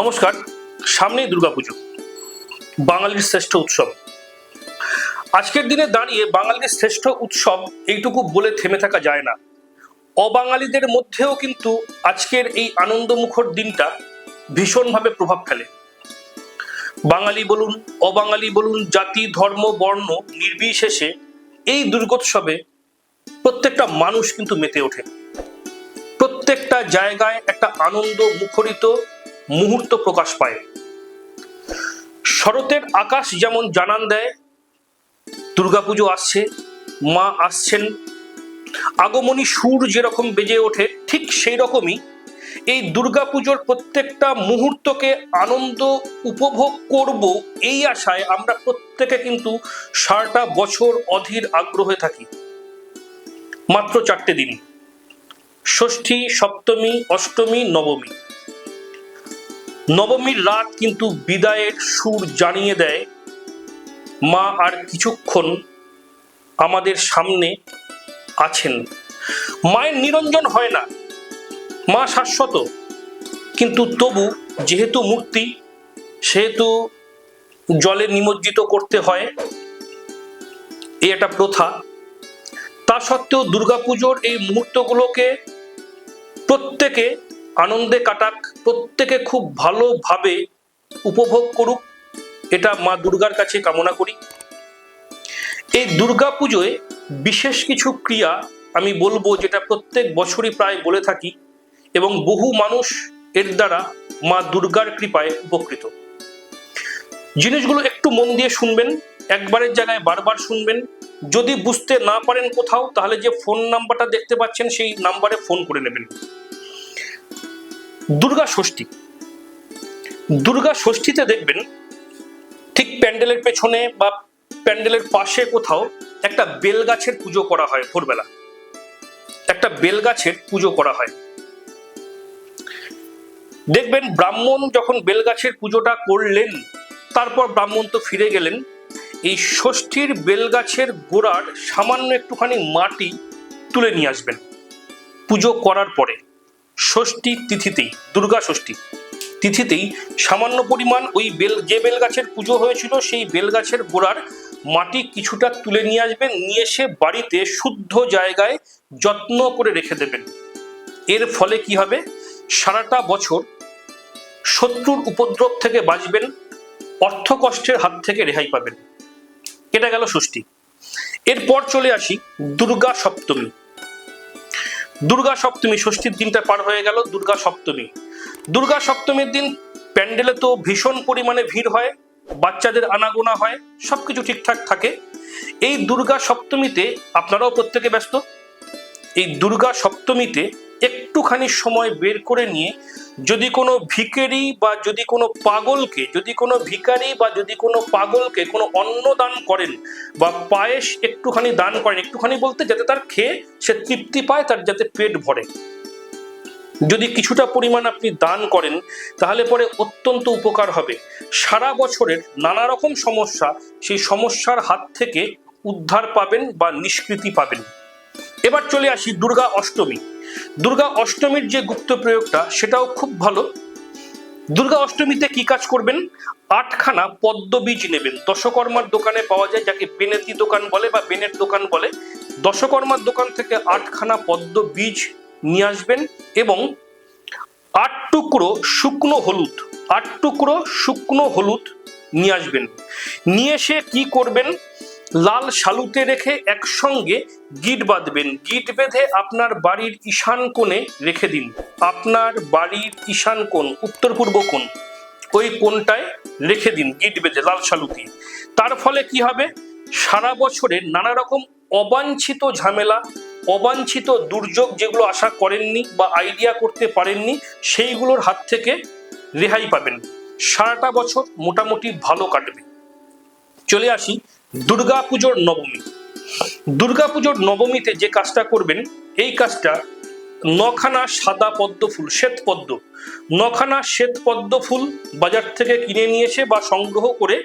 নমস্কার সামনেই দুর্গাপুজো, বাঙালির শ্রেষ্ঠ উৎসব। আজকের দিনে দাঁড়িয়ে বাঙালির শ্রেষ্ঠ উৎসব এইটুকু বলে থেমে থাকা যায় না। অবাঙালিদের মধ্যেও কিন্তু আজকের এই আনন্দমুখর দিনটা ভীষণভাবে প্রভাব ফেলে। বাঙালি বলুন, অবাঙালি বলুন, জাতি, ধর্ম, বর্ণ নির্বিশেষে এই দুর্গোৎসবে প্রত্যেকটা মানুষ কিন্তু মেতে ওঠে। প্রত্যেকটা জায়গায় একটা আনন্দ মুখরিত মুহূর্ত প্রকাশ পায়। শরতের আকাশ যেমন জানান দেয়, দুর্গাপুজো আসছে, মা আসছেন। আগমনী সুর যেরকম বেজে ওঠে, ঠিক সেই রকমই এই দুর্গাপুজোর প্রত্যেকটা মুহূর্তকে আনন্দ উপভোগ করব এই আশায় আমরা প্রত্যেকে কিন্তু সারাটা বছর অধীর আগ্রহে থাকি। মাত্র চারটে দিন, ষষ্ঠী, সপ্তমী, অষ্টমী, নবমী। নবমীর রাত কিন্তু বিদায়ের সুর জানিয়ে দেয়, মা আর কিছুক্ষণ আমাদের সামনে আছেন। মায়ের নিরঞ্জন হয় না। মা শাশ্বত, কিন্তু তবু যেহেতু মূর্তি, সেহেতু জলে নিমজ্জিত করতে হয়। এই একটা প্রথা। তা সত্ত্বেও দুর্গাপুজোর এই মুহূর্তগুলোকে প্রত্যেকে আনন্দে কাটাক, প্রত্যেকে খুব ভালোভাবে উপভোগ করুক। এটা মা দুর্গার কাছে কামনা করি। এই দুর্গা পুজোয় বিশেষ কিছু ক্রিয়া আমি বলব যেটা প্রত্যেক বছরই প্রায় বলে থাকি এবং বহু মানুষ এর দ্বারা মা দুর্গার কৃপায় উপকৃত। জিনিসগুলো একটু মন দিয়ে শুনবেন, একবারের জায়গায় বারবার শুনবেন। যদি বুঝতে না পারেন কোথাও, তাহলে যে ফোন নাম্বারটা দেখতে পাচ্ছেন, সেই নাম্বারে ফোন করে নেবেন। দুর্গা ষষ্ঠী। দুর্গা ষষ্ঠীতে দেখবেন ঠিক প্যান্ডেলের পেছনে বা প্যান্ডেলের পাশে কোথাও একটা বেল গাছের পুজো করা হয় ভোরবেলা। একটা বেল গাছের পুজো করা হয়। দেখবেন ব্রাহ্মণ যখন বেল গাছের পুজোটা করলেন, তারপর ব্রাহ্মণ তো ফিরে গেলেন। এই ষষ্ঠীর বেলগাছের গোড়ার সামান্য একটুখানি মাটি তুলে নিয়ে আসবেন। পুজো করার পরে। ষষ্ঠী তিথিতেই, দুর্গা ষষ্ঠী তিথিতেই সামান্য পরিমাণ ওই বেল, যে বেলগাছের পুজো হয়েছিল, সেই বেলগাছের গোড়ার মাটি কিছুটা তুলে নিয়ে আসবেন, নিয়ে এসে বাড়িতে শুদ্ধ জায়গায় যত্ন করে রেখে দেবেন। এর ফলে কি হবে? সারাটা বছর শত্রুর উপদ্রব থেকে বাঁচবেন অর্থ কষ্টের হাত থেকে রেহাই পাবেন। এটা গেল ষষ্ঠী। এরপর চলে আসি দুর্গা সপ্তমী। দুর্গা সপ্তমী, ষষ্ঠীর দিনটা পার হয়ে গেল, দুর্গা সপ্তমী। দুর্গা সপ্তমীর দিন প্যান্ডেলে তো ভীষণ পরিমাণে ভিড় হয়, বাচ্চাদের আনাগোনা হয়, সবকিছু ঠিকঠাক থাকে। এই দুর্গা সপ্তমীতে আপনারাও প্রত্যেকে ব্যস্ত এই দুর্গা সপ্তমীতে একটুখানি সময় বের করে নিয়ে যদি কোনো ভিকেরি বা যদি কোনো পাগলকে, যদি কোনো ভিকারি বা যদি কোনো পাগলকে কোনো অন্ন দান করেন বা পায়েস একটুখানি দান করেন, একটুখানি বলতে যাতে তার খেয়ে সে তৃপ্তি পায়, তার যাতে পেট ভরে। যদি কিছুটা পরিমাণ আপনি দান করেন, তাহলে পরে অত্যন্ত উপকার হবে। সারা বছরের নানা রকম সমস্যা, সেই সমস্যার হাত থেকে উদ্ধার পাবেন বা নিষ্কৃতি পাবেন। এবার চলে আসি দুর্গা অষ্টমী। দুর্গা অষ্টমীর যে গুপ্ত প্রয়োগটা, সেটাও খুব ভালো। দুর্গা অষ্টমীতে কি কাজ করবেন? আটখানা পদ্ম বীজ নেবেন। দশকর্মার দোকানে পাওয়া যায়, যাকে বেনেতি দোকান বলে বা বেনের দোকান বলে। দশকর্মার দোকান থেকে আটখানা পদ্ম বীজ নিয়ে আসবেন এবং আট টুকরো শুকনো হলুদ, আট টুকরো শুকনো হলুদ নিয়ে আসবেন। নিয়ে এসে কি করবেন? লাল শালুতে রেখে একসঙ্গে গিট বাঁধবেন। গিট বেঁধে আপনার বাড়ির ঈশান কোণে রেখে দিন। আপনার বাড়ির ঈশান কোণ, উত্তর পূর্ব কোণ, ওই কোণটায় রেখে দিন গিট বেঁধে লাল শালুতি তার ফলে কি হবে? সারা বছরের নানা রকম অবাঞ্ছিত ঝামেলা, অবাঞ্ছিত দুর্যোগ যেগুলো আশা করেননি বা আইডিয়া করতে পারেননি, সেইগুলোর হাত থেকে রেহাই পাবেন। সারাটা বছর মোটামুটি ভালো কাটবে। চলে আসি দুর্গাপুজোর নবমী। দুর্গাপুজোর নবমীতে যে কাজটা করবেন, এই কাজটা নখানা সাদা পদ্ম ফুল, শ্বেত পদ্ম। নখানা শ্বেত পদ্ম ফুল বাজার থেকে কিনে নিয়ে এসে বা সংগ্রহ করে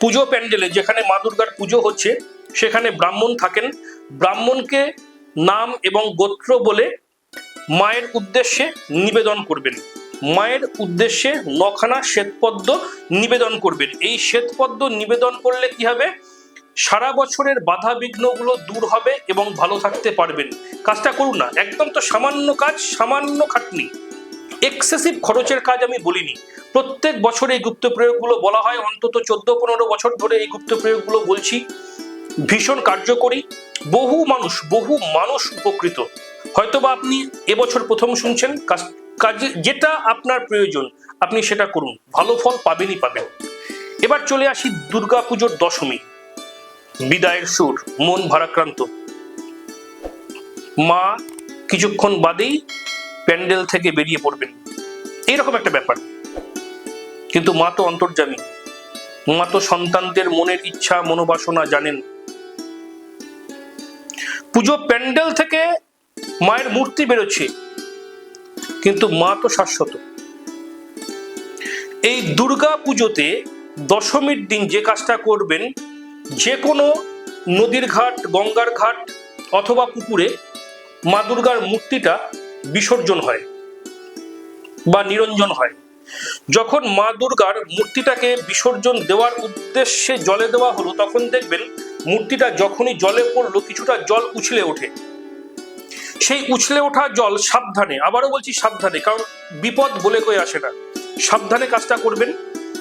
পুজো প্যান্ডেলে, যেখানে মা দুর্গার পুজো হচ্ছে, সেখানে ব্রাহ্মণ থাকেন। ব্রাহ্মণকে নাম এবং গোত্র বলে মায়ের উদ্দেশ্যে নিবেদন করবেন। মায়ের উদ্দেশ্যে নখানা শ্বেতপদ্ম নিবেদন করবেন। এই শ্বেতপদ্ম নিবেদন করলে কি হবে? সারা বছরের বাধা বিঘ্নগুলো দূর হবে এবং ভালো থাকতে পারবেন। কাজটা করুন না, একদম তো সামান্য কাজ, সামান্য খাটনি। এক্সেসিভ খরচের কাজ আমি বলিনি। প্রত্যেক বছর এই গুপ্ত প্রয়োগগুলো বলা হয়। অন্তত চোদ্দ, পনেরো বছর ধরে এই গুপ্ত প্রয়োগগুলো বলছি। ভীষণ কার্যকরী। বহু মানুষ বহু মানুষ উপকৃত। হয়তোবা আপনি এবছর প্রথম শুনছেন, কাজ- যেটা আপনার প্রয়োজন, আপনি সেটা করুন, ভালো ফল পাবেনই পাবেন। এবার চলে আসি দুর্গাপুজোর দশমী। বিদায়ের সুর, মন ভারাক্রান্ত। মা কিছুক্ষণ বাদেই প্যান্ডেল থেকে বেরিয়ে পড়বেন। এইরকম একটা ব্যাপার। কিন্তু মা তো অন্তর্জামী মা তো সন্তানদের মনের ইচ্ছা, মনোবাসনা জানেন। পুজো প্যান্ডেল থেকে মায়ের মূর্তি বেরোচ্ছে। কিন্তু মা তো শাশ্বত। এই দুর্গা পুজোতে দশমীর দিন যে কাজটা করবেন, যে কোনো নদীর ঘাট, গঙ্গার ঘাট অথবা পুকুরে মা দুর্গার মূর্তিটা বিসর্জন হয় বা নিরঞ্জন হয়। যখন মা দুর্গার মূর্তিটাকে বিসর্জন দেওয়ার উদ্দেশ্যে জলে দেওয়া হলো, তখন দেখবেন মূর্তিটা যখনই জলে পড়ল, কিছুটা জল উছলে ওঠে। সেই উছলে ওঠা জল সাবধানে, আবারও বলছি সাবধানে, কারণ বিপদ বলে কয়ে আসে না। সাবধানে কাজটা করবেন।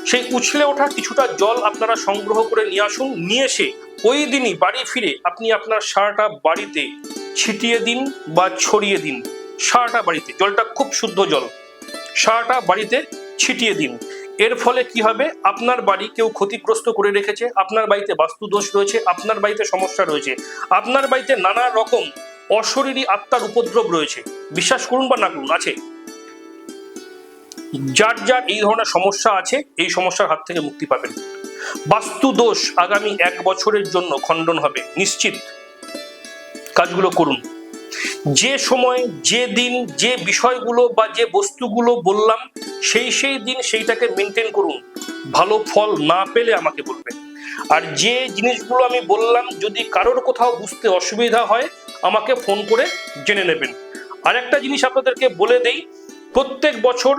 সেই উছলে ওঠা কিছুটা জল আপনারা সংগ্রহ করে নিয়ে আসুন, নিয়ে এসে ওই দিনই বাড়ি ফিরে আপনি আপনার সারাটা বাড়িতে ছিটিয়ে দিন বা ছড়িয়ে দিন। সারাটা বাড়িতে, জলটা খুব শুদ্ধ জল। সারাটা বাড়িতে ছিটিয়ে দিন। এর ফলে কি হবে? আপনার বাড়ি কেউ ক্ষতিগ্রস্ত করে রেখেছে, আপনার বাড়িতে বাস্তু দোষ রয়েছে, আপনার বাড়িতে সমস্যা রয়েছে, আপনার বাড়িতে নানা রকম অশরীরী আত্মার উপদ্রব রয়েছে। বিশ্বাস করুন বা না করুন, আছে। যার যার এই ধরনের সমস্যা আছে, এই সমস্যার হাত থেকে মুক্তি পাবেন। বাস্তু দোষ আগামী এক বছরের জন্য খণ্ডন হবে, নিশ্চিত। কাজগুলো করুন। যে সময়, যে দিন, যে বিষয়গুলো বা যে বস্তুগুলো বললাম, সেই সেই দিন সেইটাকে মেনটেন করুন। ভালো ফল না পেলে আমাকে বলবেন। আর যে জিনিসগুলো আমি বললাম, যদি কারোর কোথাও বুঝতে অসুবিধা হয় আমাকে ফোন করে জেনে নেবেন। আর একটা জিনিস আপনাদেরকে বলে দেই, প্রত্যেক বছর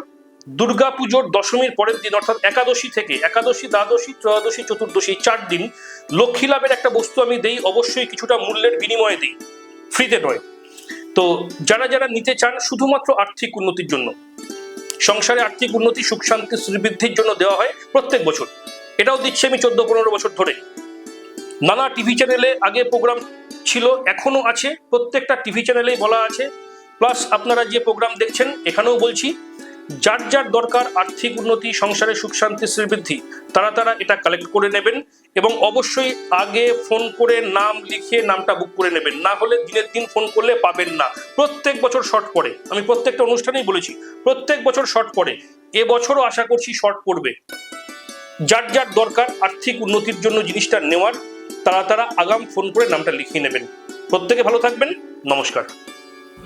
দুর্গা পুজোর দশমীর পরের দিন, অর্থাৎ একাদশী থেকে, একাদশী, দ্বাদশী, ত্রয়োদশী, চতুর্দশী চার দিন লক্ষ্মী লাভের একটা বস্তু আমি দেই, অবশ্যই কিছুটা মূল্যের বিনিময়ে দিই, ফ্রিতে নয়। তো যারা যারা নিতে চান, শুধুমাত্র আর্থিক উন্নতির জন্য, সংসারে আর্থিক উন্নতি, সুখ শান্তি, শ্রীবৃদ্ধির জন্য দেওয়া হয় প্রত্যেক বছর। এটাও দিচ্ছি আমি চোদ্দ পনেরো বছর ধরে। নানা টিভি চ্যানেলে আগে প্রোগ্রাম ছিল এখনও আছে, প্রত্যেকটা টিভি চ্যানেলেই বলা আছে। প্লাস আপনারা যে প্রোগ্রাম দেখছেন, এখানেও বলছি, যার যার দরকার আর্থিক উন্নতি, সংসারে সুখ, শান্তি শ্রীবৃদ্ধি তারা তারা এটা কালেক্ট করে নেবেন এবং অবশ্যই আগে ফোন করে নাম লিখে নামটা বুক করে নেবেন। না হলে দিনের দিন ফোন করলে পাবেন না। প্রত্যেক বছর শর্ট পড়ে। আমি প্রত্যেকটা অনুষ্ঠানেই বলেছি, প্রত্যেক বছর শর্ট পড়ে। এবছরও আশা করছি শর্ট পড়বে। যার যার দরকার আর্থিক উন্নতির জন্য জিনিসটা নেওয়ার তারা তারা আগাম ফোন করে নামটা লিখিয়ে নেবেন। প্রত্যেকে ভালো থাকবেন। নমস্কার।